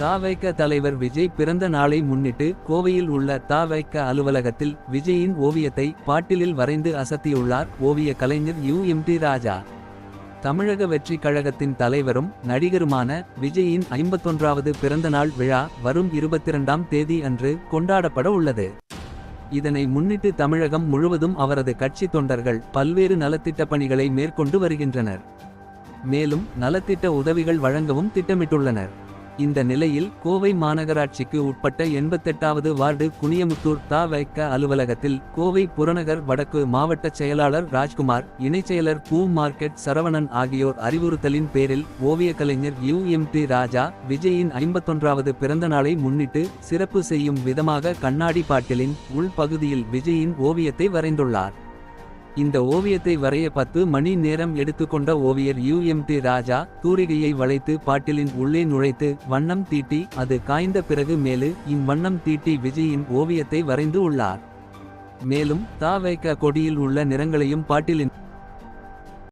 தாவைக்க தலைவர் விஜய் பிறந்த நாளை முன்னிட்டு கோவையில் உள்ள தாவைக்க அலுவலகத்தில் விஜயின் ஓவியத்தை பாட்டிலில் வரைந்து அசத்தியுள்ளார் ஓவிய கலைஞர் யு. எம். டி. ராஜா. தமிழக வெற்றி கழகத்தின் தலைவரும் நடிகருமான விஜயின் ஐம்பத்தொன்றாவது பிறந்தநாள் விழா வரும் இருபத்திரண்டாம் தேதி அன்று கொண்டாடப்பட உள்ளது. இதனை முன்னிட்டு தமிழகம் முழுவதும் அவரது கட்சி தொண்டர்கள் பல்வேறு நலத்திட்ட பணிகளை மேற்கொண்டு வருகின்றனர். மேலும் நலத்திட்ட உதவிகள் வழங்கவும் திட்டமிட்டுள்ளனர். இந்த நிலையில் கோவை மாநகராட்சிக்கு உட்பட்ட எண்பத்தெட்டாவது வார்டு குனியமுத்தூர் தா வைக்க அலுவலகத்தில் கோவை புறநகர் வடக்கு மாவட்ட செயலாளர் ராஜ்குமார் இணைச் செயலர் பூ மார்க்கெட் சரவணன் ஆகியோர் அறிவுறுத்தலின் பேரில் ஓவிய கலைஞர் யு எம் டி ராஜா விஜயின் ஐம்பத்தொன்றாவது பிறந்த நாளை முன்னிட்டு சிறப்பு செய்யும் விதமாக கண்ணாடி பாட்டிலின் உள்பகுதியில் விஜயின் ஓவியத்தை வரைந்துள்ளார். இந்த ஓவியத்தை வரைய பத்து மணி நேரம் எடுத்துக்கொண்ட ஓவியர் யூ. எம். டி. ராஜா தூரிகையை வளைத்து பாட்டிலின் உள்ளே நுழைத்து வண்ணம் தீட்டி அது காய்ந்த பிறகு மேலு இவ்வண்ணம் தீட்டி விஜயின் ஓவியத்தை வரைந்து உள்ளார். மேலும் தாவைக்க கொடியில் உள்ள நிறங்களையும் பாட்டிலின்